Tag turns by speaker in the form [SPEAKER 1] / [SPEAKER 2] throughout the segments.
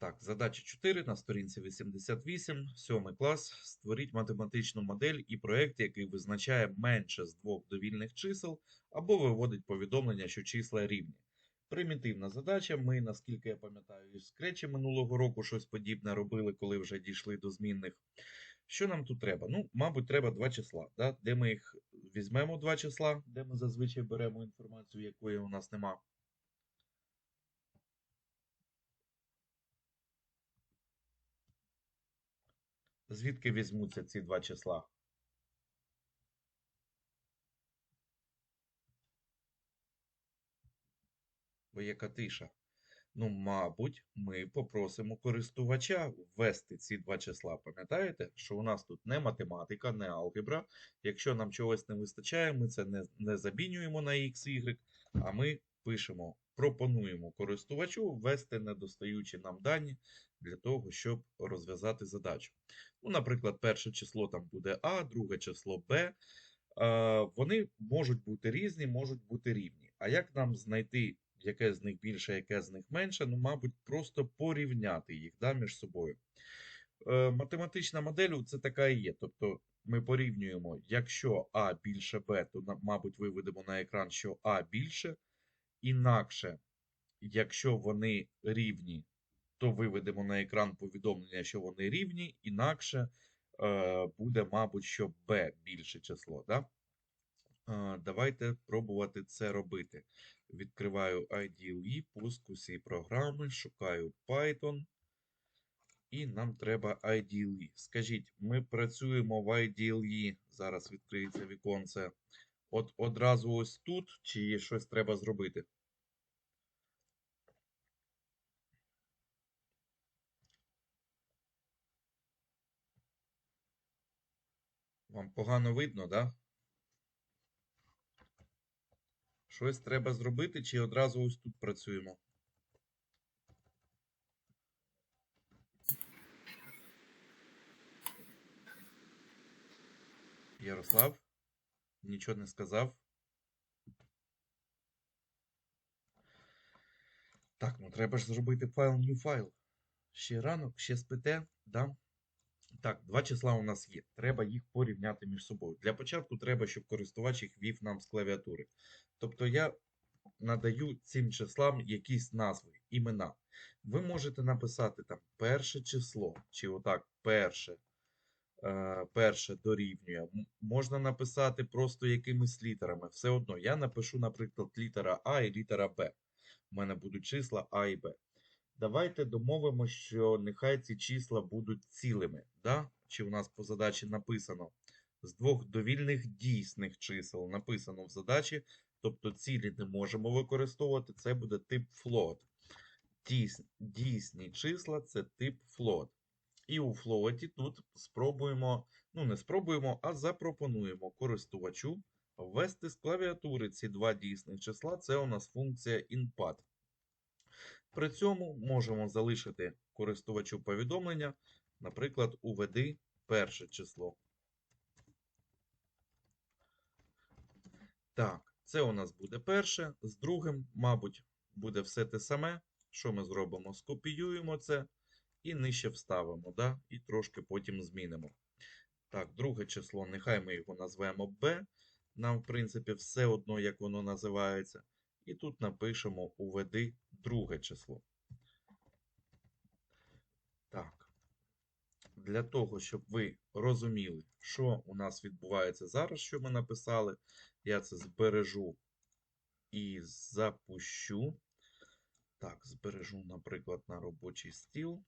[SPEAKER 1] Так, задача 4 на сторінці 88, 7 клас. Створіть математичну модель і проєкт, який визначає менше з двох довільних чисел або виводить повідомлення, що числа рівні. Примітивна задача. Ми, наскільки я пам'ятаю, і в скретчі минулого року щось подібне робили, коли вже дійшли до змінних. Що нам тут треба? Ну, мабуть, треба два числа. Да? Де ми їх візьмемо два числа, де ми зазвичай беремо інформацію, якої у нас нема. Звідки візьмуться ці два числа? Бо яка тиша. Ну, мабуть, ми попросимо користувача ввести ці два числа. Пам'ятаєте, що у нас тут не математика, не алгебра. Якщо нам чогось не вистачає, ми це не, не замінюємо на x, y, а ми пишемо, пропонуємо користувачу ввести недостаючі нам дані для того, щоб розв'язати задачу. Ну, наприклад, перше число там буде А, друге число Б. Вони можуть бути різні, можуть бути рівні. А як нам знайти, яке з них більше, яке з них менше? Ну, мабуть, просто порівняти їх да, між собою. Е, Математична модель це така і є. Тобто ми порівнюємо, якщо А більше Б, то, мабуть, виведемо на екран, що А більше. Інакше, якщо вони рівні, то виведемо на екран повідомлення, що вони рівні, інакше е, буде, мабуть, що b більше число. Да? Е, давайте пробувати це робити. Відкриваю IDLE, пуск усі програми, шукаю Python. І нам треба IDLE. Скажіть, ми працюємо в IDLE, зараз відкриється віконце. От одразу ось тут, чи щось треба зробити? Вам погано видно, да? Щось треба зробити, чи одразу ось тут працюємо? Ярослав? Нічого не сказав? Так, ну треба ж зробити файл new файл. Ще ранок, ще спите, да? Так, два числа у нас є. Треба їх порівняти між собою. Для початку треба, щоб користувач їх ввів нам з клавіатури. Тобто я надаю цим числам якісь назви, імена. Ви можете написати там перше число, чи отак перше, е, перше дорівнює. Можна написати просто якимись літерами. Все одно. Я напишу, наприклад, літера А і літера Б. У мене будуть числа А і Б. Давайте домовимо, що нехай ці числа будуть цілими. Да? Чи у нас по задачі написано з двох довільних дійсних чисел написано в задачі, тобто цілі не можемо використовувати, це буде тип float. Дійс- Дійсні числа це тип float. І у флоті тут спробуємо, ну не спробуємо, а запропонуємо користувачу ввести з клавіатури ці два дійсних числа. Це у нас функція input. При цьому можемо залишити користувачу повідомлення, наприклад, уведи перше число. Так, це у нас буде перше. З другим, мабуть, буде все те саме. Що ми зробимо? Скопіюємо це і нижче вставимо, да? і трошки потім змінимо. Так, друге число, нехай ми його назвемо B. Нам, в принципі, все одно, як воно називається. І тут напишемо уведи друге число. Так. Для того, щоб ви розуміли, що у нас відбувається зараз, що ми написали, я це збережу і запущу. Так, збережу, наприклад, на робочий стіл.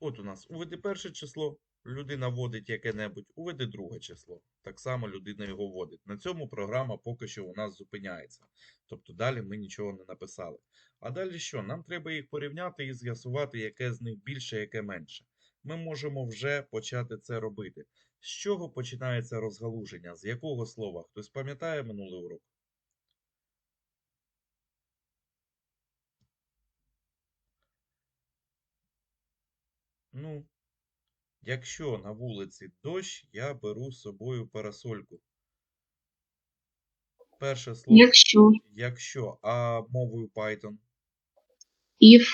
[SPEAKER 1] От у нас уведи перше число, людина вводить яке-небудь, уведи друге число. Так само людина його вводить. На цьому програма поки що у нас зупиняється. Тобто далі ми нічого не написали. А далі що? Нам треба їх порівняти і з'ясувати, яке з них більше, яке менше. Ми можемо вже почати це робити. З чого починається розгалуження? З якого слова? Хтось пам'ятає минулий урок? Ну, якщо на вулиці дощ, я беру з собою парасольку. Перше слово,
[SPEAKER 2] Якщо.
[SPEAKER 1] якщо, а мовою Python.
[SPEAKER 2] If.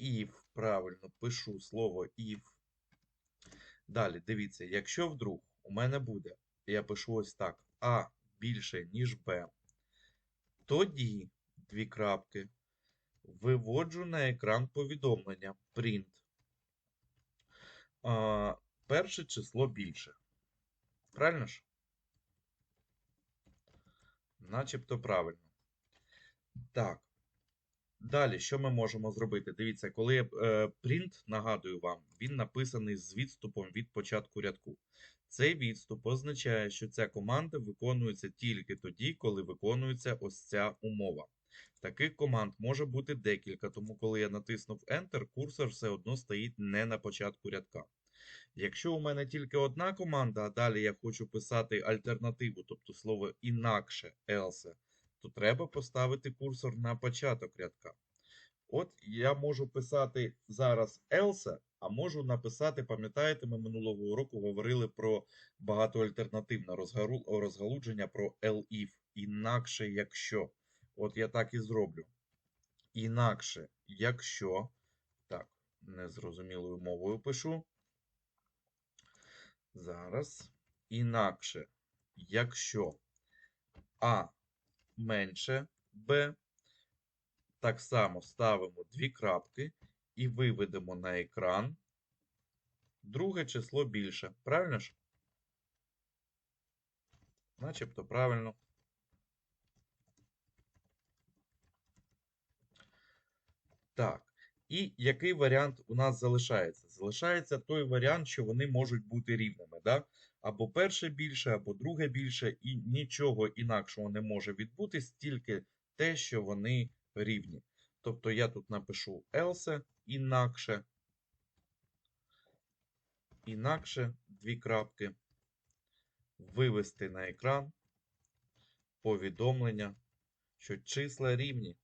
[SPEAKER 1] If, правильно, пишу слово if. Далі, дивіться, якщо вдруг у мене буде, я пишу ось так, А більше, ніж Б, тоді, дві крапки, виводжу на екран повідомлення print. Перше число більше. Правильно ж? Начебто правильно. Так. Далі, що ми можемо зробити? Дивіться, коли е, print, нагадую вам, він написаний з відступом від початку рядку. Цей відступ означає, що ця команда виконується тільки тоді, коли виконується ось ця умова. Таких команд може бути декілька, тому коли я натиснув Enter, курсор все одно стоїть не на початку рядка. Якщо у мене тільки одна команда, а далі я хочу писати альтернативу, тобто слово інакше else, то треба поставити курсор на початок рядка. От я можу писати зараз else, а можу написати, пам'ятаєте, ми минулого уроку говорили про багатоальтернативне розгалудження про elif, інакше якщо. От я так і зроблю. Інакше, якщо. Так, незрозумілою мовою пишу. Зараз. Інакше, якщо А менше Б, так само ставимо дві крапки і виведемо на екран друге число більше. Правильно ж? Начебто правильно. Так. І який варіант у нас залишається? Залишається той варіант, що вони можуть бути рівними. Да? Або перше більше, або друге більше, і нічого інакшого не може відбутись, тільки те, що вони рівні. Тобто я тут напишу else інакше. Інакше дві крапки. Вивести на екран повідомлення, що числа рівні.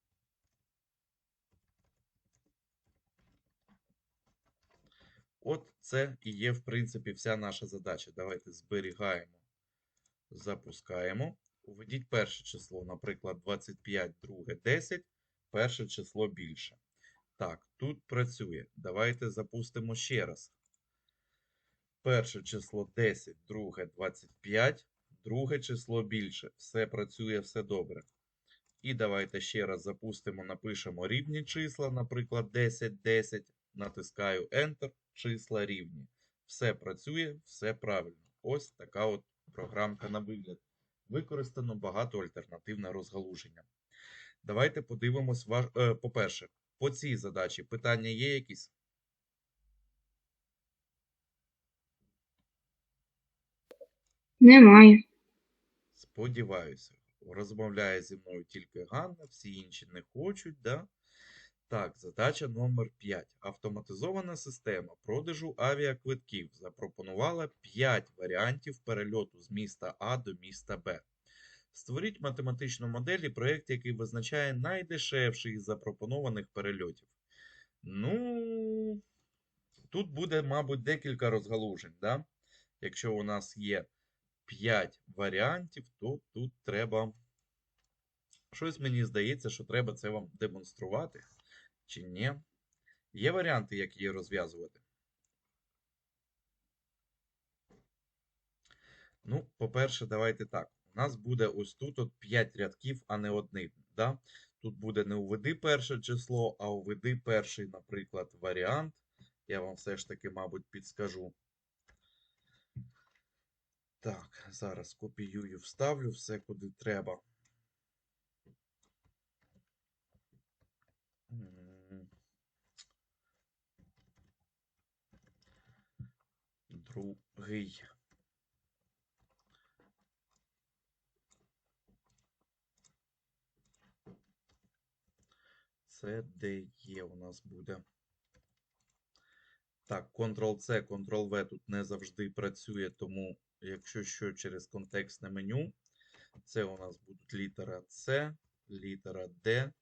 [SPEAKER 1] От це і є, в принципі, вся наша задача. Давайте зберігаємо, запускаємо. Уведіть перше число, наприклад, 25, друге 10, перше число більше. Так, тут працює. Давайте запустимо ще раз. Перше число 10, друге 25, друге число більше. Все працює, все добре. І давайте ще раз запустимо, напишемо рівні числа, наприклад, 10, 10. Натискаю Enter, числа рівні. Все працює, все правильно. Ось така от програмка на вигляд. Використано багато альтернативне розгалуження. Давайте подивимось, ваш... е, по-перше, по цій задачі питання є якісь?
[SPEAKER 2] Немає.
[SPEAKER 1] Сподіваюся. Розмовляє зі мною тільки Ганна, всі інші не хочуть, да? Так, задача номер 5. Автоматизована система продажу авіаквитків запропонувала 5 варіантів перельоту з міста А до міста Б. Створіть математичну модель і проєкт, який визначає найдешевший із запропонованих перельотів. Ну, тут буде, мабуть, декілька розгалужень. Да? Якщо у нас є 5 варіантів, то тут треба. Щось мені здається, що треба це вам демонструвати. Чи ні? Є варіанти, як її розв'язувати? Ну, по-перше, давайте так. У нас буде ось тут от 5 рядків, а не один. Да? Тут буде не уведи перше число, а уведи перший, наприклад, варіант. Я вам все ж таки, мабуть, підскажу. Так, зараз копіюю, вставлю все, куди треба. Другий. Це де є у нас буде. Так, Ctrl-C, Ctrl-V тут не завжди працює, тому якщо що через контекстне меню, це у нас будуть літера С, літера Д.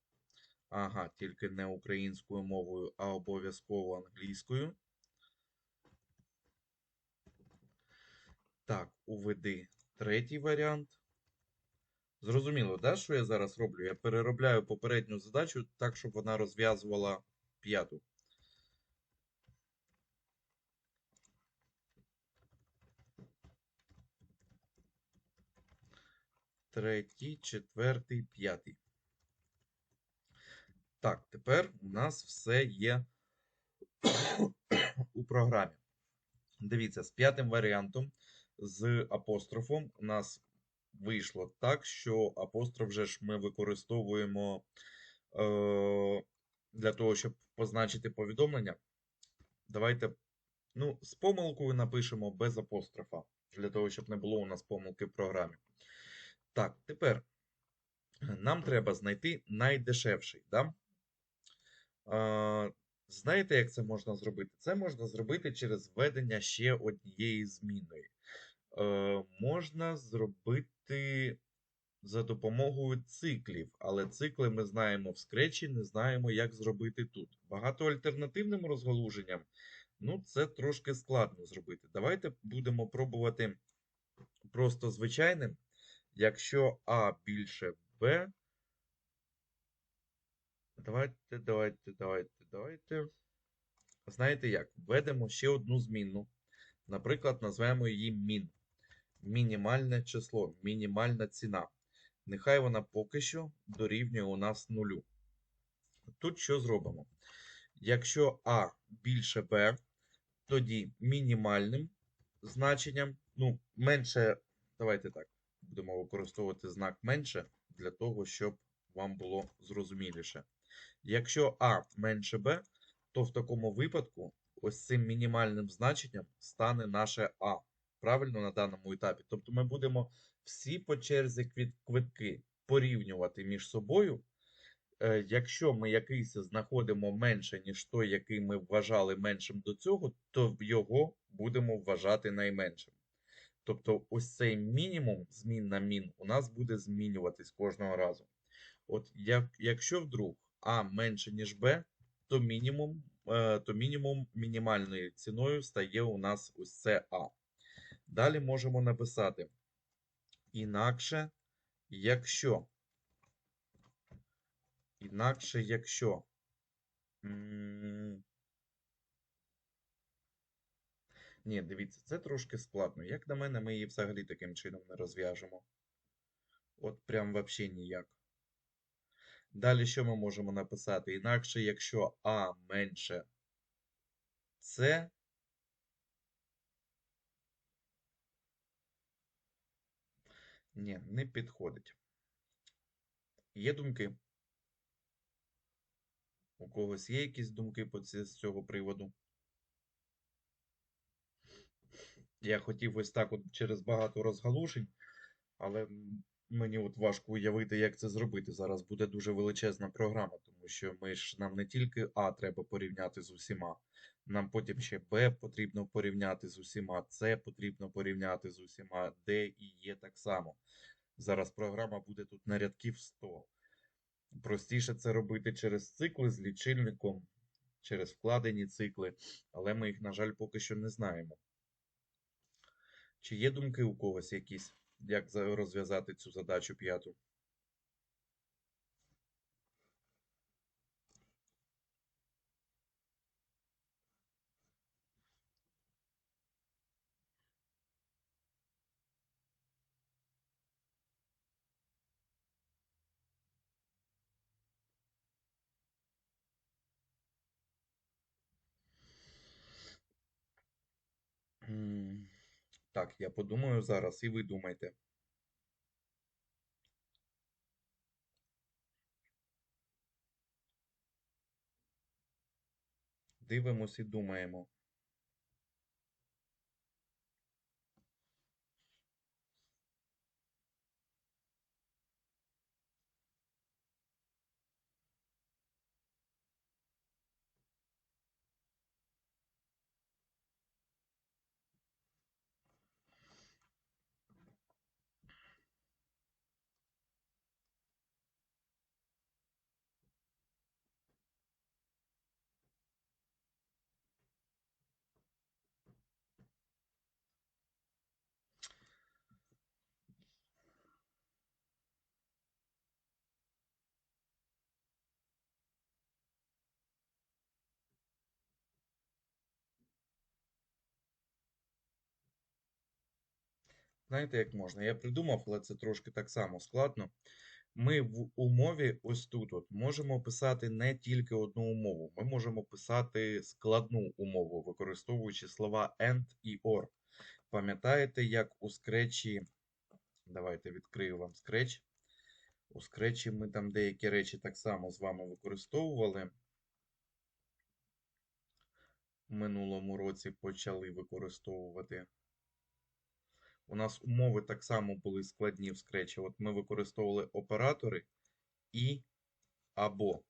[SPEAKER 1] Ага, тільки не українською мовою, а обов'язково англійською. Так, уведи третій варіант. Зрозуміло, да, що я зараз роблю? Я переробляю попередню задачу так, щоб вона розв'язувала п'яту. Третій, четвертий, п'ятий. Так, тепер у нас все є у програмі. Дивіться, з п'ятим варіантом, з апострофом, у нас вийшло так, що апостроф вже ж ми використовуємо е, для того, щоб позначити повідомлення. Давайте, ну, з помилкою напишемо без апострофа, для того, щоб не було у нас помилки в програмі. Так, тепер нам треба знайти найдешевший. Да? Знаєте, як це можна зробити? Це можна зробити через введення ще однієї змінної. Е, можна зробити за допомогою циклів, але цикли ми знаємо в скретчі, не знаємо, як зробити тут. Багатоальтернативним розгалуженням, ну, це трошки складно зробити. Давайте будемо пробувати просто звичайним. Якщо А більше Б. Давайте, давайте, давайте, давайте. Знаєте як? Введемо ще одну змінну. Наприклад, назвемо її мін. Мінімальне число, мінімальна ціна. Нехай вона поки що дорівнює у нас нулю. Тут що зробимо? Якщо А більше Б, тоді мінімальним значенням, ну, менше, давайте так, будемо використовувати знак менше для того, щоб вам було зрозуміліше. Якщо А менше Б, то в такому випадку ось цим мінімальним значенням стане наше А. Правильно на даному етапі. Тобто ми будемо всі по черзі квитки порівнювати між собою. Е, Якщо ми якийсь знаходимо менше, ніж той, який ми вважали меншим до цього, то його будемо вважати найменшим. Тобто ось цей мінімум, змін на мін, у нас буде змінюватись кожного разу. От як, якщо вдруг А менше, ніж Б, то мінімум, е, то мінімум мінімальною ціною стає у нас ось це А. Далі можемо написати інакше, якщо. Інакше, якщо. Ні, дивіться, це трошки складно. Як на мене, ми її взагалі таким чином не розв'яжемо. От прям вообще ніяк. Далі що ми можемо написати? Інакше, якщо А менше С, ні, не підходить. Є думки? У когось є якісь думки по ці- з цього приводу? Я хотів ось так от через багато розгалушень, але мені от важко уявити, як це зробити. Зараз буде дуже величезна програма, тому що ми ж нам не тільки А треба порівняти з усіма, нам потім ще Б потрібно порівняти з усіма, С потрібно порівняти з усіма, Д і Є так само. Зараз програма буде тут на рядків 100. Простіше це робити через цикли з лічильником, через вкладені цикли, але ми їх, на жаль, поки що не знаємо. Чи є думки у когось якісь, як за- розв'язати цю задачу п'яту? Так, я подумаю зараз, і ви думайте. Дивимось і думаємо. Знаєте, як можна? Я придумав, але це трошки так само складно. Ми в умові ось тут от можемо писати не тільки одну умову. Ми можемо писати складну умову, використовуючи слова and і or. Пам'ятаєте, як у скречі. Давайте відкрию вам скреч. У скречі ми там деякі речі так само з вами використовували. В минулому році почали використовувати. У нас умови так само були складні в скречі. От ми використовували оператори і або.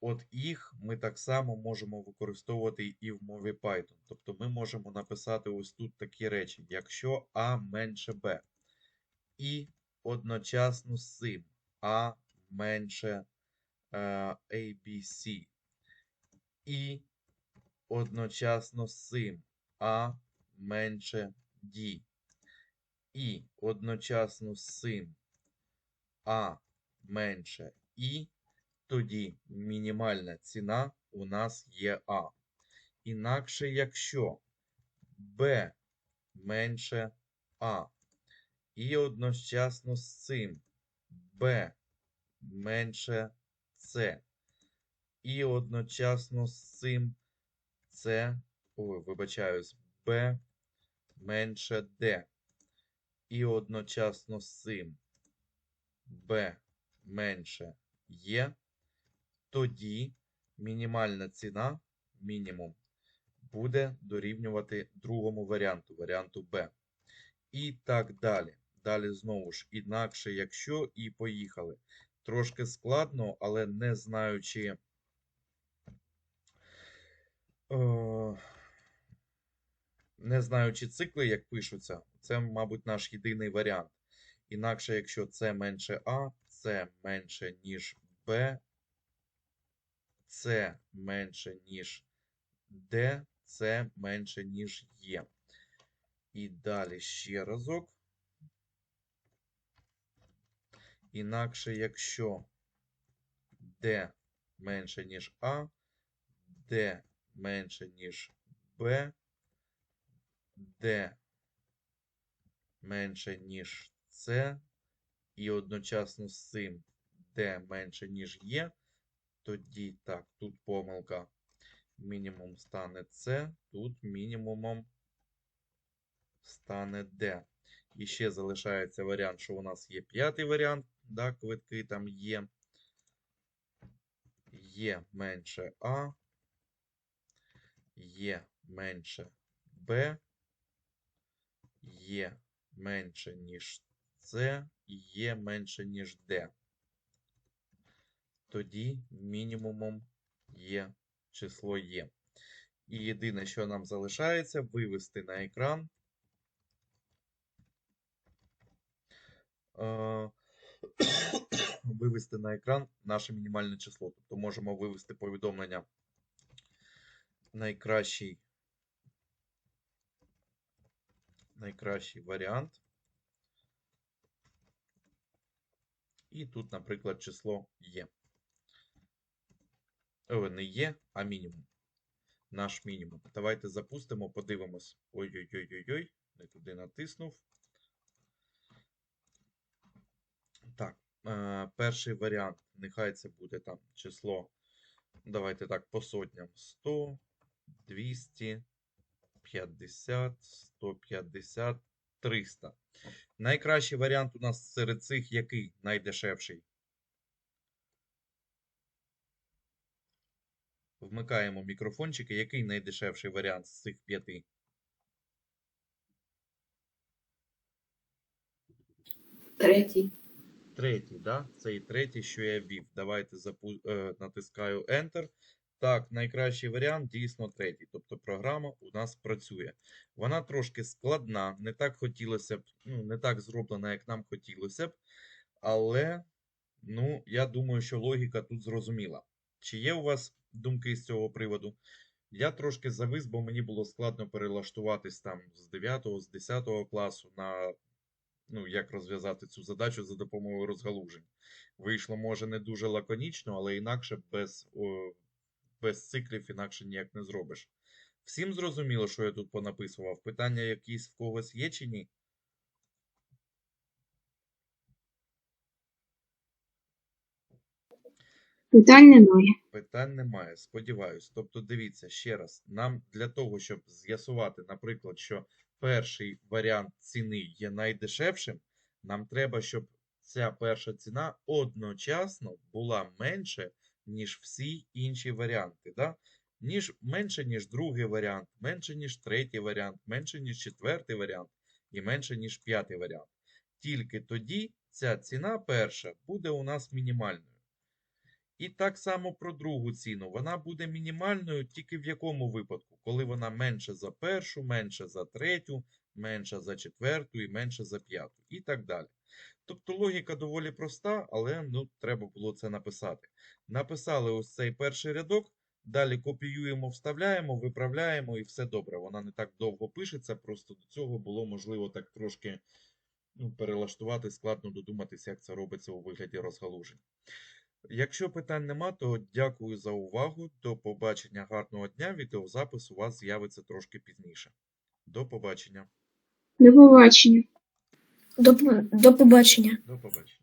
[SPEAKER 1] От їх ми так само можемо використовувати і в мові Python. Тобто ми можемо написати ось тут такі речі, якщо А менше Б. І одночасно з цим А менше е, ABC. І одночасно з цим А менше D. І одночасно з цим А менше І, тоді мінімальна ціна у нас є А. Інакше, якщо Б менше А, і одночасно з цим Б менше С, і одночасно з цим С, ой, вибачаюсь, Б менше D. І одночасно з цим B менше Є, тоді мінімальна ціна, мінімум, буде дорівнювати другому варіанту, варіанту B. І так далі. Далі знову ж, інакше, якщо і поїхали. Трошки складно, але не знаючи. Е, не знаючи цикли, як пишуться, це, мабуть, наш єдиний варіант. Інакше, якщо це менше А, це менше, ніж Б, це менше, ніж Д, це менше, ніж Є. І далі ще разок. Інакше, якщо D менше, ніж А, D менше, ніж Б, D менше, ніж С, і одночасно з цим D менше, ніж Є, тоді так, тут помилка. Мінімум стане С, тут мінімумом стане D. І ще залишається варіант, що у нас є п'ятий варіант, да, квитки там є. Є менше А, є менше Б, є менше, ніж С, і є менше, ніж Д. Тоді мінімумом є число Є. І єдине, що нам залишається, вивести на екран. е, Вивести на екран наше мінімальне число. Тобто можемо вивести повідомлення найкращий найкращий варіант. І тут, наприклад, число є. О, не є, а мінімум. Наш мінімум. Давайте запустимо, подивимось. Ой-ой-ой-ой-ой, не туди натиснув. Так, е, перший варіант. Нехай це буде там число. Давайте так, по сотням. 100, 200, 50, 150, 300. Найкращий варіант у нас серед цих який найдешевший? Вмикаємо мікрофончики. Який найдешевший варіант з цих п'яти?
[SPEAKER 2] Третій.
[SPEAKER 1] Третій, да? Це і третій, що я ввів. Давайте запу... е, натискаю Enter. Так, найкращий варіант дійсно третій. Тобто програма у нас працює. Вона трошки складна, не так хотілося б, ну, не так зроблена, як нам хотілося б. Але, ну, я думаю, що логіка тут зрозуміла. Чи є у вас думки з цього приводу? Я трошки завис, бо мені було складно перелаштуватись там з 9, з 10 класу на ну, як розв'язати цю задачу за допомогою розгалужень. Вийшло, може, не дуже лаконічно, але інакше без, о, без циклів інакше ніяк не зробиш. Всім зрозуміло, що я тут понаписував. Питання якісь в когось є чи ні?
[SPEAKER 3] Питань немає.
[SPEAKER 1] Питань немає, сподіваюсь. Тобто, дивіться ще раз, нам для того, щоб з'ясувати, наприклад, що перший варіант ціни є найдешевшим, нам треба, щоб ця перша ціна одночасно була менше, ніж всі інші варіанти. Да? Ніж, менше, ніж другий варіант, менше, ніж третій варіант, менше, ніж четвертий варіант і менше, ніж п'ятий варіант. Тільки тоді ця ціна перша буде у нас мінімальною. І так само про другу ціну. Вона буде мінімальною тільки в якому випадку? Коли вона менше за першу, менше за третю, менше за четверту і менше за п'яту. І так далі. Тобто логіка доволі проста, але ну, треба було це написати. Написали ось цей перший рядок, далі копіюємо, вставляємо, виправляємо і все добре. Вона не так довго пишеться, просто до цього було можливо так трошки ну, перелаштувати, складно додуматися, як це робиться у вигляді розгалужень. Якщо питань нема, то дякую за увагу. До побачення, гарного дня. Відеозапис у вас з'явиться трошки пізніше. До побачення.
[SPEAKER 3] До побачення.
[SPEAKER 4] До, до побачення.
[SPEAKER 1] До побачення.